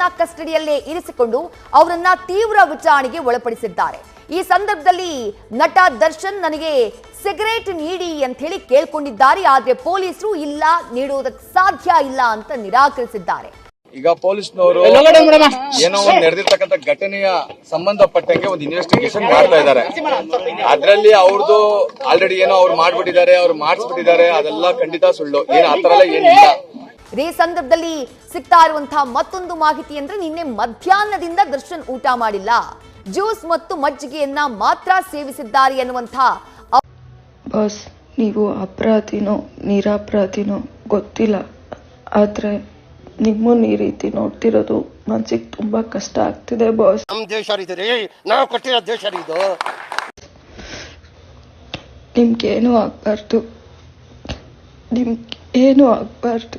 ಆರೋಪಿಗಳನ್ನ ಕಸ್ಟಡಿಯಲ್ಲೇ ಇರಿಸಿಕೊಂಡು ಅವರನ್ನ ತೀವ್ರ ವಿಚಾರಣೆಗೆ ಒಳಪಡಿಸಿದ್ದಾರೆ. ಈ ಸಂದರ್ಭದಲ್ಲಿ ನಟ ದರ್ಶನ್ ನನಗೆ ಸಿಗರೇಟ್ ನೀಡಿ ಅಂತ ಹೇಳಿ ಕೇಳ್ಕೊಂಡಿದ್ದಾರೆ. ಆದ್ರೆ ಪೊಲೀಸರು ಇಲ್ಲ ನೀಡುವುದಕ್ಕೆ ಸಾಧ್ಯ ಇಲ್ಲ ಅಂತ ನಿರಾಕರಿಸಿದ್ದಾರೆ. ಈಗ ಪೊಲೀಸ್ನವರು ಏನೋ ಒಂದು ನಡೆದಿರ್ತಕ್ಕಂಥ ಘಟನೆಯ ಸಂಬಂಧಪಟ್ಟಂಗೆ ಒಂದು ಇನ್ವೆಸ್ಟಿಗೇಷನ್ ಮಾಡ್ತಾ ಇದ್ದಾರೆ. ಅದರಲ್ಲಿ ಅವ್ರದ್ದು ಆಲ್ರೆಡಿ ಏನೋ ಅವ್ರು ಮಾಡ್ಬಿಟ್ಟಿದ್ದಾರೆ ಅವ್ರು ಮಾಡಿಸ್ಬಿಟ್ಟಿದ್ದಾರೆ. ಅದೆಲ್ಲ ಖಂಡಿತ ಸುಳ್ಳು. ಏನು ಆತರ ಎಲ್ಲ ಏನಿಲ್ಲ. ಇದೇ ಸಂದರ್ಭದಲ್ಲಿ ಸಿಗ್ತಾ ಇರುವಂತಹ ಮತ್ತೊಂದು ಮಾಹಿತಿ ಅಂದ್ರೆ ನಿನ್ನೆ ಮಧ್ಯಾಹ್ನದಿಂದ ದರ್ಶನ್ ಊಟ ಮಾಡಿಲ್ಲ. ಜ್ಯೂಸ್ ಮತ್ತು ಮಜ್ಜಿಗೆಯನ್ನ ಮಾತ್ರ ಸೇವಿಸಿದ್ದಾರೆ ಎನ್ನುವಂತಹ ಬಾಸ್ ನೀವು ಅಪರಾಧಿನೋ ನಿರಾಪರಾಧಿನೋ ಗೊತ್ತಿಲ್ಲ. ಆದ್ರೆ ನಿಮ್ಮನ್ನು ಈ ರೀತಿ ನೋಡ್ತಿರೋದು ಮನ್ಸಿಗೆ ತುಂಬಾ ಕಷ್ಟ ಆಗ್ತಿದೆ ಬಾಸ್. ನಮ್ಮ ದೇಶ ಇದು ರೀ ನಾವು ಕೊಟ್ಟಿರೋ ದೇಶ ರೀ ಇದು. ನಿಮ್ಗೇನು ಆಗಬಾರ್ದು. ನಿಮ್ಗೆ ಏನು ಆಗಬಾರ್ದು.